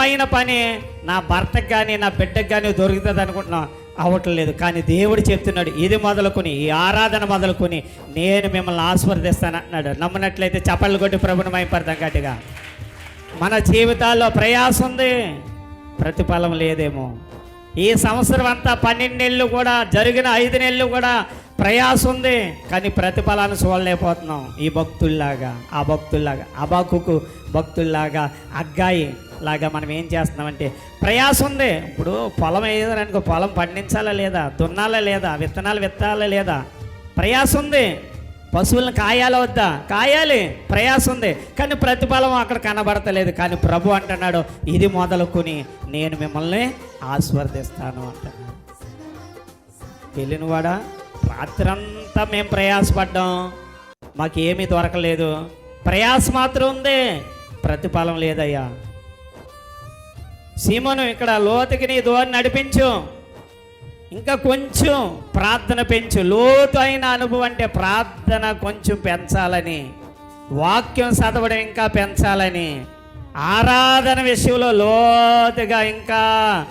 పైన పని నా భర్తకు కానీ నా బిడ్డకు కానీ దొరుకుతుంది అనుకుంటున్నా. అవ్వట్లేదు కానీ దేవుడు చెప్తున్నాడు ఇది మొదలుకొని ఈ ఆరాధన మొదలుకొని నేను మిమ్మల్ని ఆస్వాదిస్తాను అన్నాడు నమ్మినట్లయితే చప్పళ్ళు కొట్టి ప్రభుని మైపడతాం గట్టిగా. మన జీవితాల్లో ప్రయాసం ఉంది ప్రతిఫలం లేదేమో. ఈ సంవత్సరం అంతా పన్నెండు నెలలు కూడా జరిగిన ఐదు నెలలు కూడా ప్రయాస ఉంది కానీ ప్రతిఫలాన్ని చూడలేకపోతున్నాం. ఈ భక్తుల్లాగా ఆ భక్తుల్లాగా అబాకుకు భక్తుల్లాగా అగ్గాయి లాగా మనం ఏం చేస్తున్నామంటే ప్రయాస ఉంది. ఇప్పుడు పొలం వేయాలనుకో పొలం పండించాలా లేదా దున్నాలా లేదా విత్తనాలు విత్తాలా లేదా? ప్రయాస ఉంది. పశువులను కాయాలా వద్దా? కాయాలి. ప్రయాస ఉంది. కానీ ప్రతిఫలం అక్కడ కనబడతలేదు. కానీ ప్రభు అంటున్నాడు ఇది మొదలుకొని నేను మిమ్మల్ని ఆస్వర్దిస్తాను అంటున్నాడు. తెలియనివాడా రాత్రంతా మేము ప్రయాసపడ్డాం. మాకేమీ దొరకలేదు. ప్రయాస మాత్రం ఉంది. ప్రతిఫలం లేదయ్యా. సీమను ఇక్కడ లోతుకి నీ దోని నడిపించు. ఇంకా కొంచెం ప్రార్థన పెంచు. లోతు అయిన అనుభవం అంటే ప్రార్థన కొంచెం పెంచాలని. వాక్యం చదవడం ఇంకా పెంచాలని. ఆరాధన విషయంలో లోతుగా ఇంకా